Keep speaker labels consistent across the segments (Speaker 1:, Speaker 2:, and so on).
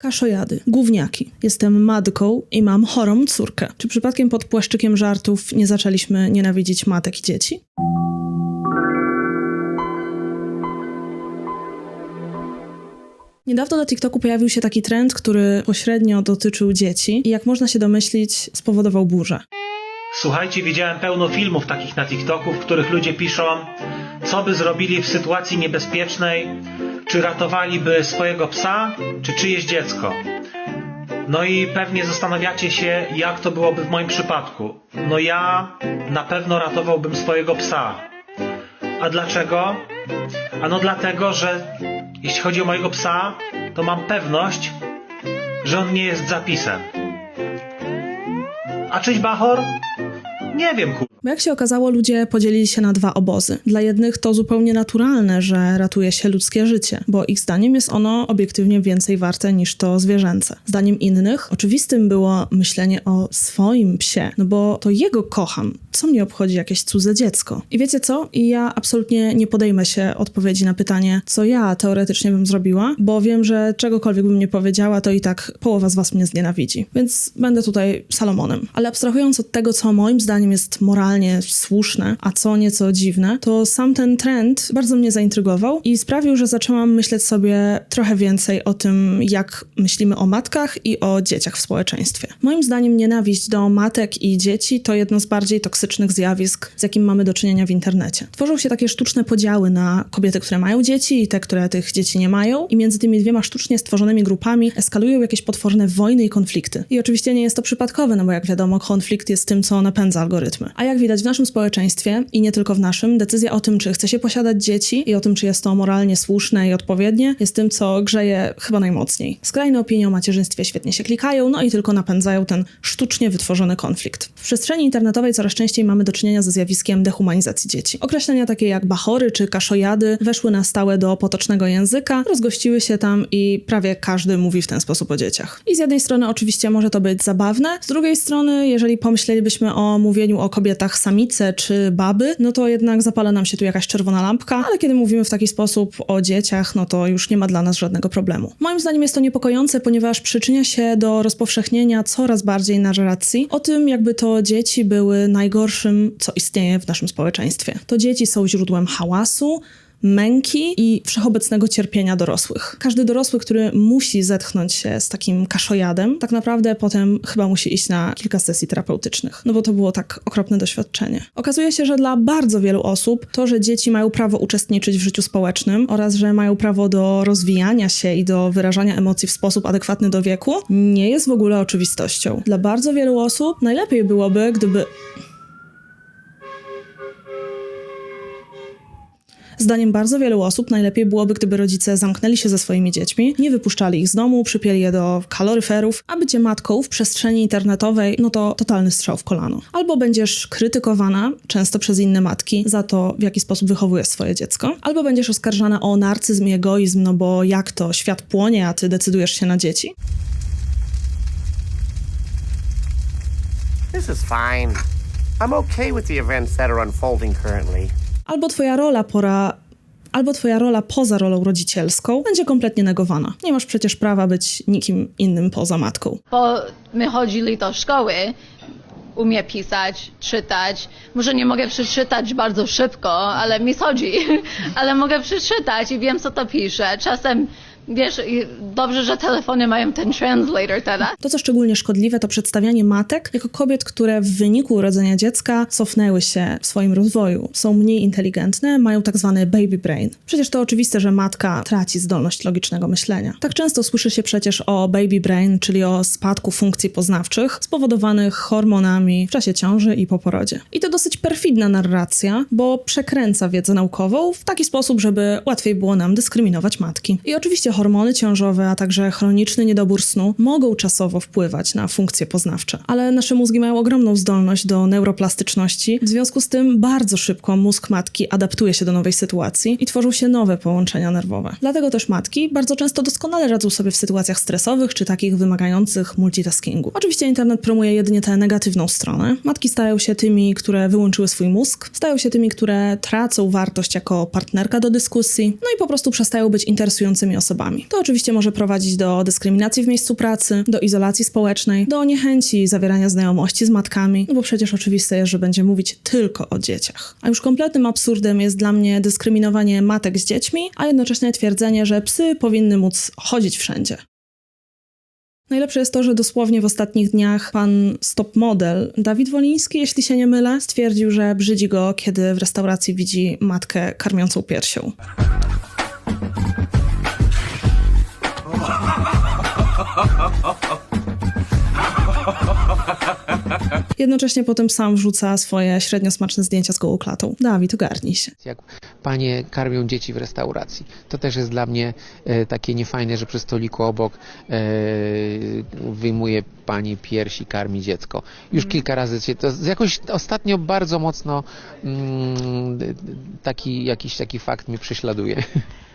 Speaker 1: Kaszojady, gówniaki. Jestem matką i mam chorą córkę. Czy przypadkiem pod płaszczykiem żartów nie zaczęliśmy nienawidzić matek i dzieci? Niedawno na TikToku pojawił się taki trend, który pośrednio dotyczył dzieci i jak można się domyślić, spowodował burzę.
Speaker 2: Słuchajcie, widziałem pełno filmów takich na TikToku, w których ludzie piszą, co by zrobili w sytuacji niebezpiecznej, czy ratowaliby swojego psa, czy czyjeś dziecko. No i pewnie zastanawiacie się, jak to byłoby w moim przypadku. No ja na pewno ratowałbym swojego psa. A dlaczego? Ano dlatego, że jeśli chodzi o mojego psa, to mam pewność, że on nie jest zapisem. A czyś Bachor? Nie wiem, kur...
Speaker 1: Bo jak się okazało, ludzie podzielili się na dwa obozy. Dla jednych to zupełnie naturalne, że ratuje się ludzkie życie, bo ich zdaniem jest ono obiektywnie więcej warte niż to zwierzęce. Zdaniem innych oczywistym było myślenie o swoim psie, no bo to jego kocham. Co mnie obchodzi jakieś cudze dziecko? I wiecie co? I ja absolutnie nie podejmę się odpowiedzi na pytanie, co ja teoretycznie bym zrobiła, bo wiem, że czegokolwiek bym nie powiedziała, to i tak połowa z was mnie znienawidzi. Więc będę tutaj Salomonem. Ale abstrahując od tego, co moim zdaniem jest moralnie słuszne, a co nieco dziwne, to sam ten trend bardzo mnie zaintrygował i sprawił, że zaczęłam myśleć sobie trochę więcej o tym, jak myślimy o matkach i o dzieciach w społeczeństwie. Moim zdaniem nienawiść do matek i dzieci to jedno z bardziej toksycznych zjawisk, z jakim mamy do czynienia w internecie. Tworzą się takie sztuczne podziały na kobiety, które mają dzieci i te, które tych dzieci nie mają i między tymi dwiema sztucznie stworzonymi grupami eskalują jakieś potworne wojny i konflikty. I oczywiście nie jest to przypadkowe, no bo jak wiadomo, konflikt jest tym, co napędza algorytmy. A jak widać w naszym społeczeństwie i nie tylko w naszym, decyzja o tym, czy chce się posiadać dzieci i o tym, czy jest to moralnie słuszne i odpowiednie, jest tym, co grzeje chyba najmocniej. Skrajne opinie o macierzyństwie świetnie się klikają, no i tylko napędzają ten sztucznie wytworzony konflikt. W przestrzeni internetowej coraz częściej mamy do czynienia ze zjawiskiem dehumanizacji dzieci. Określenia takie jak bachory czy kaszojady weszły na stałe do potocznego języka, rozgościły się tam i prawie każdy mówi w ten sposób o dzieciach. I z jednej strony oczywiście może to być zabawne, z drugiej strony, jeżeli pomyślelibyśmy o mówieniu o kobietach samice czy baby, no to jednak zapala nam się tu jakaś czerwona lampka, ale kiedy mówimy w taki sposób o dzieciach, no to już nie ma dla nas żadnego problemu. Moim zdaniem jest to niepokojące, ponieważ przyczynia się do rozpowszechnienia coraz bardziej narracji o tym, jakby to dzieci były najgorszym, co istnieje w naszym społeczeństwie. To dzieci są źródłem hałasu, męki i wszechobecnego cierpienia dorosłych. Każdy dorosły, który musi zetchnąć się z takim kaszojadem, tak naprawdę potem chyba musi iść na kilka sesji terapeutycznych, no bo to było tak okropne doświadczenie. Okazuje się, że dla bardzo wielu osób to, że dzieci mają prawo uczestniczyć w życiu społecznym oraz że mają prawo do rozwijania się i do wyrażania emocji w sposób adekwatny do wieku, nie jest w ogóle oczywistością. Dla bardzo wielu osób najlepiej byłoby, gdyby Zdaniem bardzo wielu osób najlepiej byłoby, gdyby rodzice zamknęli się ze swoimi dziećmi, nie wypuszczali ich z domu, przypieli je do kaloryferów, a bycie matką w przestrzeni internetowej, no to totalny strzał w kolano. Albo będziesz krytykowana, często przez inne matki, za to, w jaki sposób wychowujesz swoje dziecko, albo będziesz oskarżana o narcyzm i egoizm, no bo jak to, świat płonie, a ty decydujesz się na dzieci.
Speaker 3: This is fine. I'm okay with the events that are unfolding currently.
Speaker 1: Albo twoja rola pora. Albo twoja rola poza rolą rodzicielską będzie kompletnie negowana. Nie masz przecież prawa być nikim innym poza matką.
Speaker 4: bo my chodzili do szkoły, umie pisać, czytać. Może nie mogę przeczytać bardzo szybko, ale mi chodzi. Ale mogę przeczytać i wiem, co to pisze. Czasem, wiesz, dobrze, że telefony mają ten translator teraz.
Speaker 1: To, co szczególnie szkodliwe, to przedstawianie matek jako kobiet, które w wyniku urodzenia dziecka cofnęły się w swoim rozwoju. Są mniej inteligentne, mają tak zwany baby brain. Przecież to oczywiste, że matka traci zdolność logicznego myślenia. Tak często słyszy się przecież o baby brain, czyli o spadku funkcji poznawczych spowodowanych hormonami w czasie ciąży i po porodzie. I to dosyć perfidna narracja, bo przekręca wiedzę naukową w taki sposób, żeby łatwiej było nam dyskryminować matki. I oczywiście hormony ciążowe, a także chroniczny niedobór snu mogą czasowo wpływać na funkcje poznawcze. Ale nasze mózgi mają ogromną zdolność do neuroplastyczności, w związku z tym bardzo szybko mózg matki adaptuje się do nowej sytuacji i tworzą się nowe połączenia nerwowe. Dlatego też matki bardzo często doskonale radzą sobie w sytuacjach stresowych czy takich wymagających multitaskingu. Oczywiście internet promuje jedynie tę negatywną stronę. Matki stają się tymi, które wyłączyły swój mózg, stają się tymi, które tracą wartość jako partnerka do dyskusji, no i po prostu przestają być interesującymi osobami osobami. To oczywiście może prowadzić do dyskryminacji w miejscu pracy, do izolacji społecznej, do niechęci zawierania znajomości z matkami, no bo przecież oczywiste jest, że będzie mówić tylko o dzieciach. A już kompletnym absurdem jest dla mnie dyskryminowanie matek z dziećmi, a jednocześnie twierdzenie, że psy powinny móc chodzić wszędzie. Najlepsze jest to, że dosłownie w ostatnich dniach pan stop model Dawid Woliński, jeśli się nie mylę, stwierdził, że brzydzi go, kiedy w restauracji widzi matkę karmiącą piersią. Jednocześnie potem sam wrzuca swoje średnio smaczne zdjęcia z gołą klatą. Dawid, ogarnij się.
Speaker 5: jak panie karmią dzieci w restauracji. To też jest dla mnie e, takie niefajne, że przy stoliku obok e, wyjmuje pani piersi, karmi dziecko. Już kilka razy się to jakoś ostatnio bardzo mocno mm, taki jakiś taki fakt mnie prześladuje.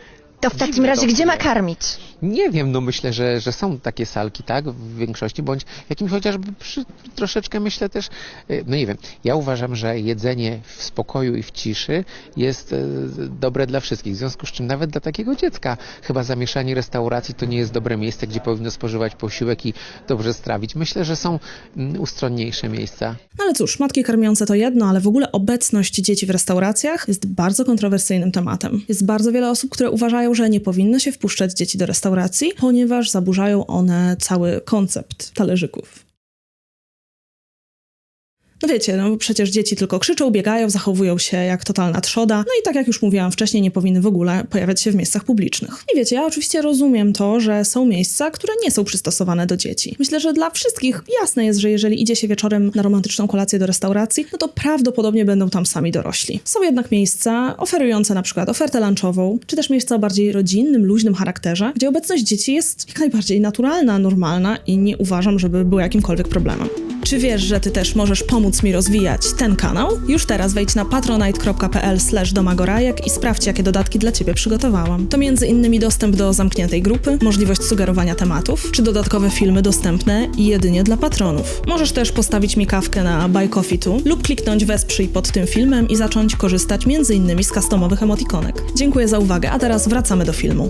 Speaker 6: To w takim razie gdzie ma karmić?
Speaker 5: Nie wiem, no myślę, że, że są takie salki, tak, w większości, bądź jakimś chociażby przy, troszeczkę myślę też, e, no nie wiem, ja uważam, że jedzenie w spokoju i w ciszy jest e, dobre dla wszystkich, w związku z czym nawet dla takiego dziecka chyba zamieszanie restauracji to nie jest dobre miejsce, gdzie powinno spożywać posiłek i dobrze strawić. Myślę, że są mm, ustronniejsze miejsca.
Speaker 1: No ale cóż, matki karmiące to jedno, ale w ogóle obecność dzieci w restauracjach jest bardzo kontrowersyjnym tematem. Jest bardzo wiele osób, które uważają, że nie powinno się wpuszczać dzieci do restauracji, ponieważ zaburzają one cały koncept talerzyków. No wiecie, no przecież dzieci tylko krzyczą, biegają, zachowują się jak totalna trzoda. No i tak jak już mówiłam wcześniej, nie powinny w ogóle pojawiać się w miejscach publicznych. I wiecie, ja oczywiście rozumiem to, że są miejsca, które nie są przystosowane do dzieci. Myślę, że dla wszystkich jasne jest, że jeżeli idzie się wieczorem na romantyczną kolację do restauracji, no to prawdopodobnie będą tam sami dorośli. Są jednak miejsca oferujące na przykład ofertę lunchową, czy też miejsca o bardziej rodzinnym, luźnym charakterze, gdzie obecność dzieci jest jak najbardziej naturalna, normalna i nie uważam, żeby była jakimkolwiek problemem. Czy wiesz, że ty też możesz pomóc mi rozwijać ten kanał? Już teraz wejdź na patronite.pl domagorajek i sprawdź, jakie dodatki dla ciebie przygotowałam. To innymi dostęp do zamkniętej grupy, możliwość sugerowania tematów, czy dodatkowe filmy dostępne jedynie dla patronów. Możesz też postawić mi kawkę na Buy Coffee Tu lub kliknąć wesprzyj pod tym filmem i zacząć korzystać innymi z customowych emotikonek. Dziękuję za uwagę, a teraz wracamy do filmu.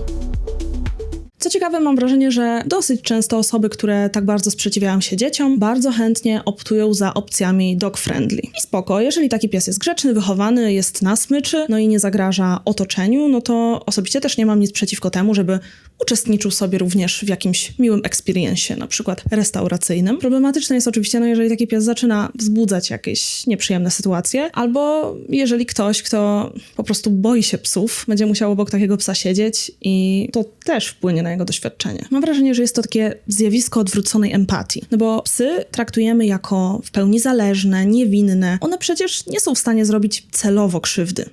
Speaker 1: Co ciekawe, mam wrażenie, że dosyć często osoby, które tak bardzo sprzeciwiają się dzieciom, bardzo chętnie optują za opcjami dog-friendly. I spoko, jeżeli taki pies jest grzeczny, wychowany, jest na smyczy, no i nie zagraża otoczeniu, no to osobiście też nie mam nic przeciwko temu, żeby uczestniczył sobie również w jakimś miłym experiencie, na przykład restauracyjnym. Problematyczne jest oczywiście, no jeżeli taki pies zaczyna wzbudzać jakieś nieprzyjemne sytuacje, albo jeżeli ktoś, kto po prostu boi się psów, będzie musiał obok takiego psa siedzieć i to też wpłynie na jego doświadczenie. Mam wrażenie, że jest to takie zjawisko odwróconej empatii, no bo psy traktujemy jako w pełni zależne, niewinne. One przecież nie są w stanie zrobić celowo krzywdy.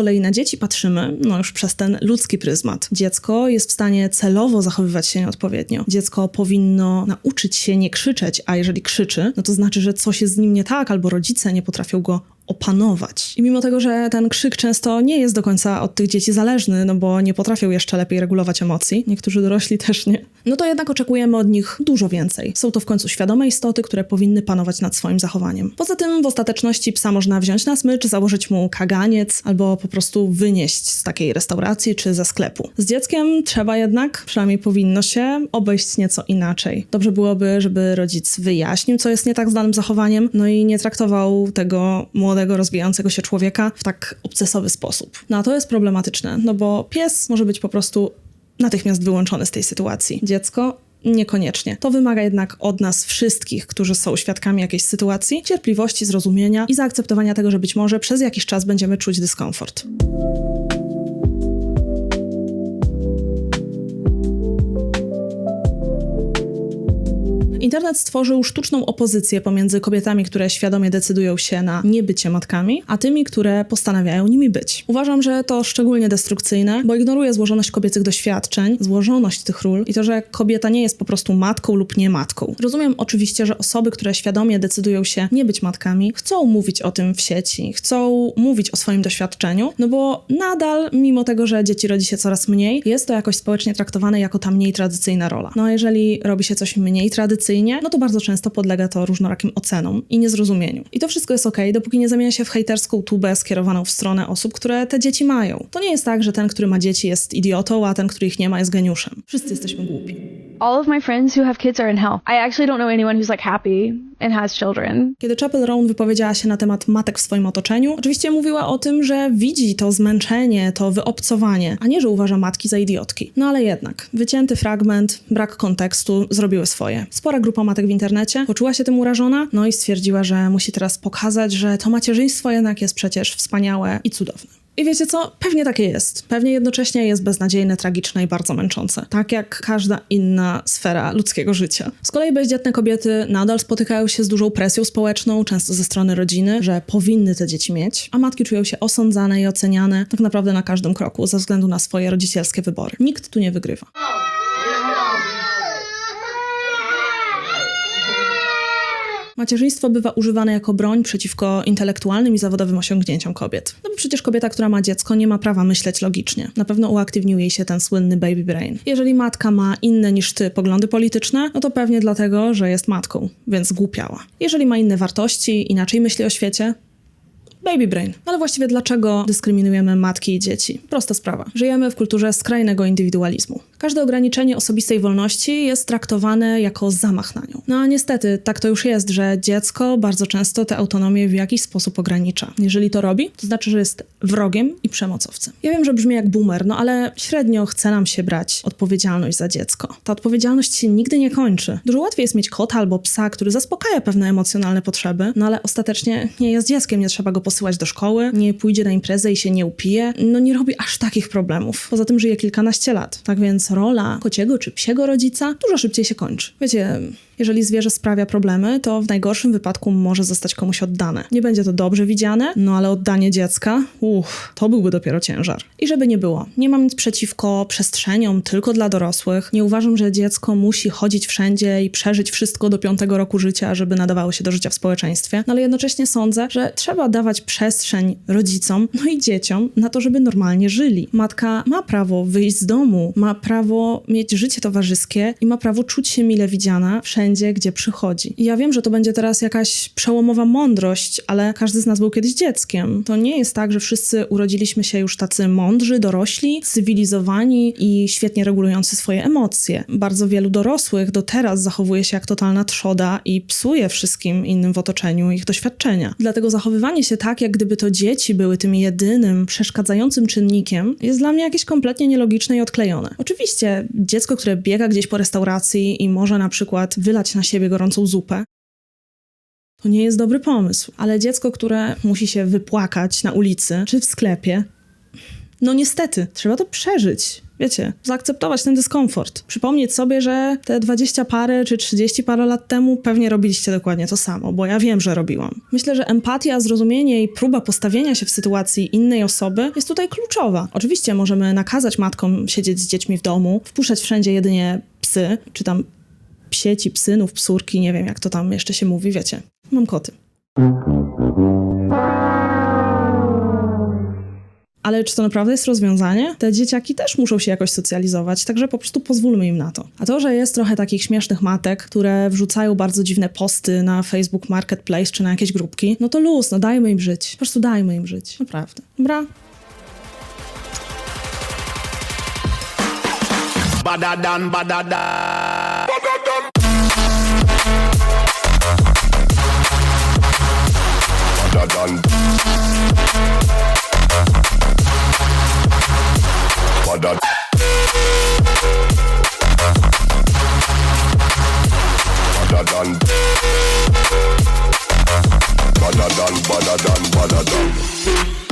Speaker 1: Kolei na dzieci patrzymy, no już przez ten ludzki pryzmat. Dziecko jest w stanie celowo zachowywać się nieodpowiednio. Dziecko powinno nauczyć się nie krzyczeć, a jeżeli krzyczy, no to znaczy, że coś jest z nim nie tak, albo rodzice nie potrafią go opanować. I mimo tego, że ten krzyk często nie jest do końca od tych dzieci zależny, no bo nie potrafią jeszcze lepiej regulować emocji, niektórzy dorośli też nie, no to jednak oczekujemy od nich dużo więcej. Są to w końcu świadome istoty, które powinny panować nad swoim zachowaniem. Poza tym w ostateczności psa można wziąć na smycz, założyć mu kaganiec albo po prostu wynieść z takiej restauracji czy ze sklepu. Z dzieckiem trzeba jednak, przynajmniej powinno się, obejść nieco inaczej. Dobrze byłoby, żeby rodzic wyjaśnił, co jest nie tak z danym zachowaniem, no i nie traktował tego młodego, rozwijającego się człowieka w tak obcesowy sposób. No a to jest problematyczne, no bo pies może być po prostu natychmiast wyłączony z tej sytuacji. Dziecko Niekoniecznie. To wymaga jednak od nas wszystkich, którzy są świadkami jakiejś sytuacji, cierpliwości, zrozumienia i zaakceptowania tego, że być może przez jakiś czas będziemy czuć dyskomfort. Internet stworzył sztuczną opozycję pomiędzy kobietami, które świadomie decydują się na niebycie matkami, a tymi, które postanawiają nimi być. Uważam, że to szczególnie destrukcyjne, bo ignoruje złożoność kobiecych doświadczeń, złożoność tych ról i to, że kobieta nie jest po prostu matką lub nie matką. Rozumiem oczywiście, że osoby, które świadomie decydują się nie być matkami, chcą mówić o tym w sieci, chcą mówić o swoim doświadczeniu, no bo nadal, mimo tego, że dzieci rodzi się coraz mniej, jest to jakoś społecznie traktowane jako ta mniej tradycyjna rola. No a jeżeli robi się coś mniej tradycyjne, no to bardzo często podlega to różnorakim ocenom i niezrozumieniu. I to wszystko jest okej, dopóki nie zamienia się w hejterską tubę skierowaną w stronę osób, które te dzieci mają. To nie jest tak, że ten, który ma dzieci jest idiotą, a ten, który ich nie ma jest geniuszem. Wszyscy jesteśmy głupi.
Speaker 6: All of my friends who have kids are in hell. I actually don't know anyone who's like happy and has children.
Speaker 1: Kiedy Chapel Roan wypowiedziała się na temat matek w swoim otoczeniu, oczywiście mówiła o tym, że widzi to zmęczenie, to wyobcowanie, a nie, że uważa matki za idiotki. No ale jednak, wycięty fragment, brak kontekstu zrobiły swoje. Spora grupa matek w internecie poczuła się tym urażona, no i stwierdziła, że musi teraz pokazać, że to macierzyństwo jednak jest przecież wspaniałe i cudowne. I wiecie co? Pewnie takie jest. Pewnie jednocześnie jest beznadziejne, tragiczne i bardzo męczące. Tak jak każda inna sfera ludzkiego życia. Z kolei bezdzietne kobiety nadal spotykają się z dużą presją społeczną, często ze strony rodziny, że powinny te dzieci mieć, a matki czują się osądzane i oceniane tak naprawdę na każdym kroku ze względu na swoje rodzicielskie wybory. Nikt tu nie wygrywa. Macierzyństwo bywa używane jako broń przeciwko intelektualnym i zawodowym osiągnięciom kobiet. No bo przecież kobieta, która ma dziecko, nie ma prawa myśleć logicznie. Na pewno uaktywnił jej się ten słynny baby brain. Jeżeli matka ma inne niż ty poglądy polityczne, no to pewnie dlatego, że jest matką, więc głupiała. Jeżeli ma inne wartości, inaczej myśli o świecie, Baby brain. Ale właściwie dlaczego dyskryminujemy matki i dzieci? Prosta sprawa. Żyjemy w kulturze skrajnego indywidualizmu. Każde ograniczenie osobistej wolności jest traktowane jako zamach na nią. No a niestety tak to już jest, że dziecko bardzo często tę autonomię w jakiś sposób ogranicza. Jeżeli to robi, to znaczy, że jest wrogiem i przemocowcem. Ja wiem, że brzmi jak boomer, no ale średnio chce nam się brać odpowiedzialność za dziecko. Ta odpowiedzialność się nigdy nie kończy. Dużo łatwiej jest mieć kota albo psa, który zaspokaja pewne emocjonalne potrzeby, no ale ostatecznie nie jest dzieckiem, nie trzeba go posyłać do szkoły, nie pójdzie na imprezę i się nie upije, no nie robi aż takich problemów. Poza tym żyje kilkanaście lat. Tak więc rola kociego czy psiego rodzica dużo szybciej się kończy. Wiecie, jeżeli zwierzę sprawia problemy, to w najgorszym wypadku może zostać komuś oddane. Nie będzie to dobrze widziane, no ale oddanie dziecka, uff, to byłby dopiero ciężar. I żeby nie było, nie mam nic przeciwko przestrzeniom tylko dla dorosłych. Nie uważam, że dziecko musi chodzić wszędzie i przeżyć wszystko do piątego roku życia, żeby nadawało się do życia w społeczeństwie. No ale jednocześnie sądzę, że trzeba dawać przestrzeń rodzicom, no i dzieciom na to, żeby normalnie żyli. Matka ma prawo wyjść z domu, ma prawo mieć życie towarzyskie i ma prawo czuć się mile widziana wszędzie, gdzie przychodzi. I ja wiem, że to będzie teraz jakaś przełomowa mądrość, ale każdy z nas był kiedyś dzieckiem. To nie jest tak, że wszyscy urodziliśmy się już tacy mądrzy, dorośli, cywilizowani i świetnie regulujący swoje emocje. Bardzo wielu dorosłych do teraz zachowuje się jak totalna trzoda i psuje wszystkim innym w otoczeniu ich doświadczenia. Dlatego zachowywanie się tak, jak gdyby to dzieci były tym jedynym przeszkadzającym czynnikiem, jest dla mnie jakieś kompletnie nielogiczne i odklejone. Oczywiście dziecko, które biega gdzieś po restauracji i może na przykład wylać na siebie gorącą zupę, to nie jest dobry pomysł. Ale dziecko, które musi się wypłakać na ulicy czy w sklepie, no niestety, trzeba to przeżyć. Wiecie, zaakceptować ten dyskomfort. Przypomnieć sobie, że te 20 parę czy 30 parę lat temu pewnie robiliście dokładnie to samo, bo ja wiem, że robiłam. Myślę, że empatia, zrozumienie i próba postawienia się w sytuacji innej osoby jest tutaj kluczowa. Oczywiście możemy nakazać matkom siedzieć z dziećmi w domu, wpuszczać wszędzie jedynie psy, czy tam psieci, psynów, psurki, nie wiem jak to tam jeszcze się mówi, wiecie. Mam koty. Ale czy to naprawdę jest rozwiązanie? Te dzieciaki też muszą się jakoś socjalizować, także po prostu pozwólmy im na to. A to, że jest trochę takich śmiesznych matek, które wrzucają bardzo dziwne posty na Facebook Marketplace czy na jakieś grupki, no to luz, no dajmy im żyć. Po prostu dajmy im żyć. Naprawdę. Dobra?
Speaker 7: Badadan, badada. Badadan. Badad. Badadan. Badadan, badadan, badadan.